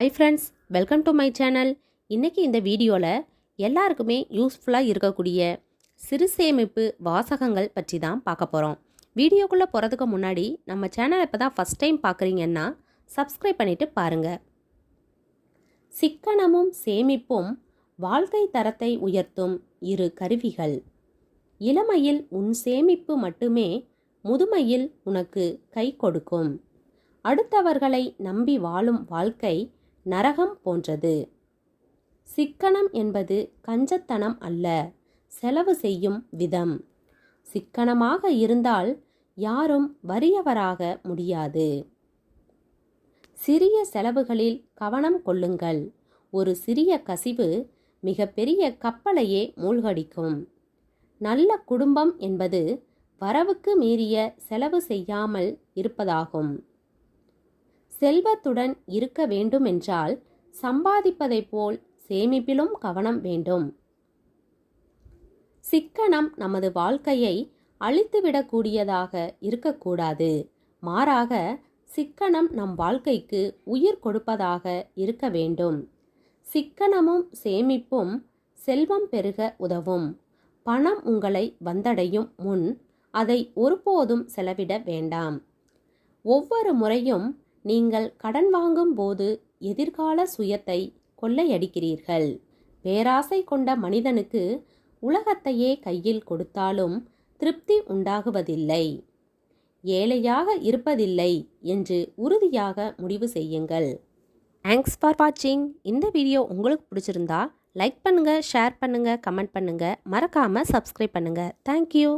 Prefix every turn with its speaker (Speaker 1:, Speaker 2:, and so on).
Speaker 1: Hi friends welcome to my channel இன்றைக்கி இந்த வீடியோவில் எல்லாருக்குமே யூஸ்ஃபுல்லாக இருக்கக்கூடிய சிறு சேமிப்பு வாசகங்கள் பற்றி தான் பார்க்க போகிறோம் வீடியோக்குள்ளே போகிறதுக்கு முன்னாடி நம்ம சேனலை இப்போ தான் ஃபஸ்ட் டைம் பார்க்குறீங்கன்னா சப்ஸ்கிரைப் பண்ணிவிட்டு பாருங்கள் சிக்கனமும் சேமிப்பும் வாழ்க்கை தரத்தை உயர்த்தும் இரு கருவிகள். இளமையில் உன் சேமிப்பு மட்டுமே முதுமையில் உனக்கு கை கொடுக்கும். அடுத்தவர்களை நம்பி வாழும் வாழ்க்கை நரகம் போன்றது. சிக்கனம் என்பது கஞ்சத்தனம் அல்ல செலவு செய்யும் விதம். சிக்கனமாக இருந்தால் யாரும் வறியவராக முடியாது. சிறிய செலவுகளில் கவனம் கொள்ளுங்கள். ஒரு சிறிய கசிவு மிகப்பெரிய கப்பலையே மூழ்கடிக்கும். நல்ல குடும்பம் என்பது வரவுக்கு மீறிய செலவு செய்யாமல் இருப்பதாகும். செல்வத்துடன் இருக்க வேண்டுமென்றால் சம்பாதிப்பதைப் போல் சேமிப்பிலும் கவனம் வேண்டும். சிக்கனம் நமது வாழ்க்கையை அழித்துவிடக்கூடியதாக இருக்கக்கூடாது. மாறாக சிக்கனம் நம் வாழ்க்கைக்கு உயிர் கொடுப்பதாக இருக்க வேண்டும். சிக்கனமும் சேமிப்பும் செல்வம் பெருக உதவும். பணம் உங்களை வந்தடையும் முன் அதை ஒருபோதும் செலவிட வேண்டாம். ஒவ்வொரு முறையும் நீங்கள் கடன் வாங்கும் போது எதிர்கால சுயத்தை கொள்ளையடிக்கிறீர்கள். பேராசை கொண்ட மனிதனுக்கு உலகத்தையே கையில் கொடுத்தாலும் திருப்தி உண்டாகுவதில்லை. ஏழையாக இருப்பதில்லை என்று உறுதியாக முடிவு செய்யுங்கள். தேங்க்ஸ் ஃபார் வாட்சிங் இந்த வீடியோ உங்களுக்கு பிடிச்சிருந்தா லைக் பண்ணுங்கள் ஷேர் பண்ணுங்கள் கமெண்ட் பண்ணுங்கள் மறக்காமல் சப்ஸ்கிரைப் பண்ணுங்கள் தேங்க்யூ